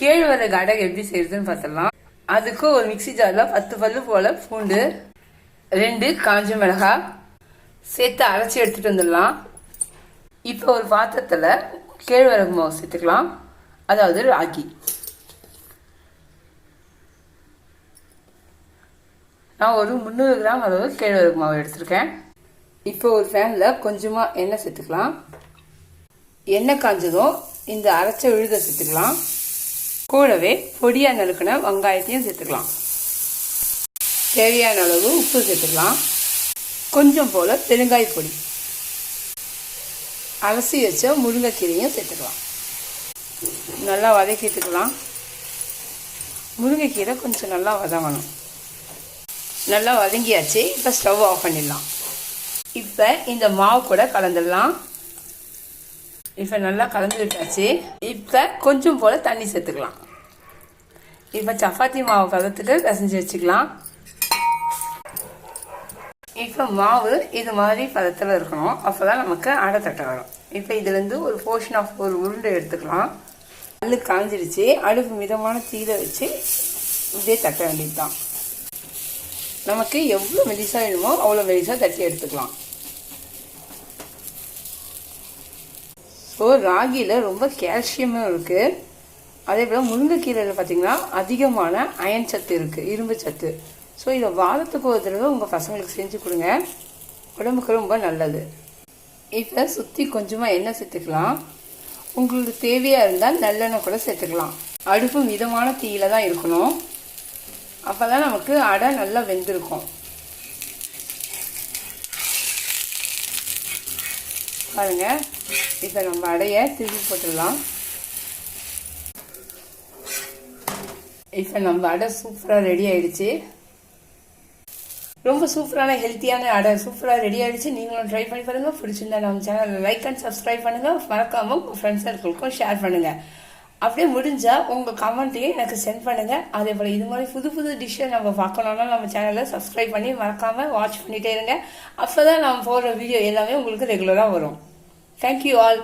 கேழ்வரகு அடை எப்படி செய்யறதுன்னு பார்த்துடலாம். அதுக்கு ஒரு மிக்ஸி ஜாரில் பத்து பல்லு போல பூண்டு ரெண்டு காஞ்ச மிளகாய் சேர்த்து அரைச்சி எடுத்துட்டு வந்துடலாம். இப்போ ஒரு பாத்திரத்தில் கேழ்வரகு மாவு சேர்த்துக்கலாம். அதாவது ராகி. நான் ஒரு முந்நூறு கிராம் அளவு கேழ்வரகு மாவு எடுத்திருக்கேன். இப்போ ஒரு ஃபேனில் கொஞ்சமாக எண்ணெய் சேர்த்துக்கலாம். எண்ணெய் காஞ்சதும் இந்த அரைச்ச விழுத சேர்த்துக்கலாம். கூடவே பொடியாக நறுக்கின வெங்காயத்தையும் சேர்த்துக்கலாம். தேவையான அளவு உப்பு சேர்த்துக்கலாம். கொஞ்சம் போல் பெருங்காய பொடி. அலசி வச்ச முருங்கைக்கீரையும் சேர்த்துக்கலாம். நல்லா வதக்கிட்டுக்கலாம் முருங்கைக்கீரை கொஞ்சம் நல்லா வதங்கணும். நல்லா வதங்கியாச்சு. இப்போ ஸ்டவ் ஆஃப் பண்ணிடலாம். இப்போ இந்த மாவு கூட கலந்துடலாம். இப்போ நல்லா கலந்து விட்டாச்சு இப்போ கொஞ்சம் போல் தண்ணி சேர்த்துக்கலாம். இப்போ சப்பாத்தி மாவு கலத்துட்டு பிசைஞ்சு வச்சுக்கலாம். இப்போ மாவு இது மாதிரி பதத்தில் இருக்கணும். அப்போ தான் நமக்கு அடை தட்டை வரும். இப்போ இதுலேருந்து ஒரு போர்ஷன் ஆஃப் ஒரு உருண்டை எடுத்துக்கலாம். கல் காஞ்சிருச்சு. அடுப்பு மிதமான தீர வச்சு இதே தட்ட வேண்டியது தான் நமக்கு எவ்வளோ மெலிசாக வேணுமோ அவ்வளோ மெலிசாக தட்டி எடுத்துக்கலாம். ஸோ ராகியில் ரொம்ப கால்சியமும் இருக்குது அதே போல் முருங்கைக்கீரையில் பார்த்தீங்கன்னா அதிகமான அயன் சத்து இருக்குது இரும்பு சத்து. ஸோ இதை வாரத்துக்கு ஒரு தடவை உங்கள் பசங்களுக்கு செஞ்சு கொடுங்க. உடம்புக்கு ரொம்ப நல்லது. இப்போ சுற்றி கொஞ்சமாக எண்ணெய் சேர்த்துக்கலாம். உங்களுக்கு தேவையாக இருந்தால் நல்லெண்ணெய் கூட சேர்த்துக்கலாம். அடுப்பு மிதமான தீயில தான் இருக்கணும். அப்போ தான் நமக்கு அடை நல்லா வெந்திருக்கும். பாருங்கள் இப்போ நம்ம அடையை திருப்பி போட்டுடலாம். இப்போ நம்ம அடை சூப்பராக ரெடி ஆயிடுச்சு. ரொம்ப சூப்பரான ஹெல்த்தியான அடை சூப்பராக ரெடி ஆயிடுச்சு. நீங்களும் ட்ரை பண்ணி பாருங்க. பிடிச்சிருந்தா நம்ம சேனல் லைக் அண்ட் சப்ஸ்கிரைப் பண்ணுங்க. மறக்காம உங்கள் ஃப்ரெண்ட்ஸ் சர்க்கிளுக்கும் ஷேர் பண்ணுங்க. அப்படியே முடிஞ்சா உங்க கமெண்ட்டையும் எனக்கு சென்ட் பண்ணுங்க. அதே போல இது மாதிரி புது புது டிஷ்ஷை நம்ம பார்க்கணும்னா நம்ம சேனலில் சப்ஸ்கிரைப் பண்ணி மறக்காம வாட்ச் பண்ணிட்டே இருங்க. அப்பதான் நம்ம போடுற வீடியோ எல்லாமே உங்களுக்கு ரெகுலராக வரும். Thank you all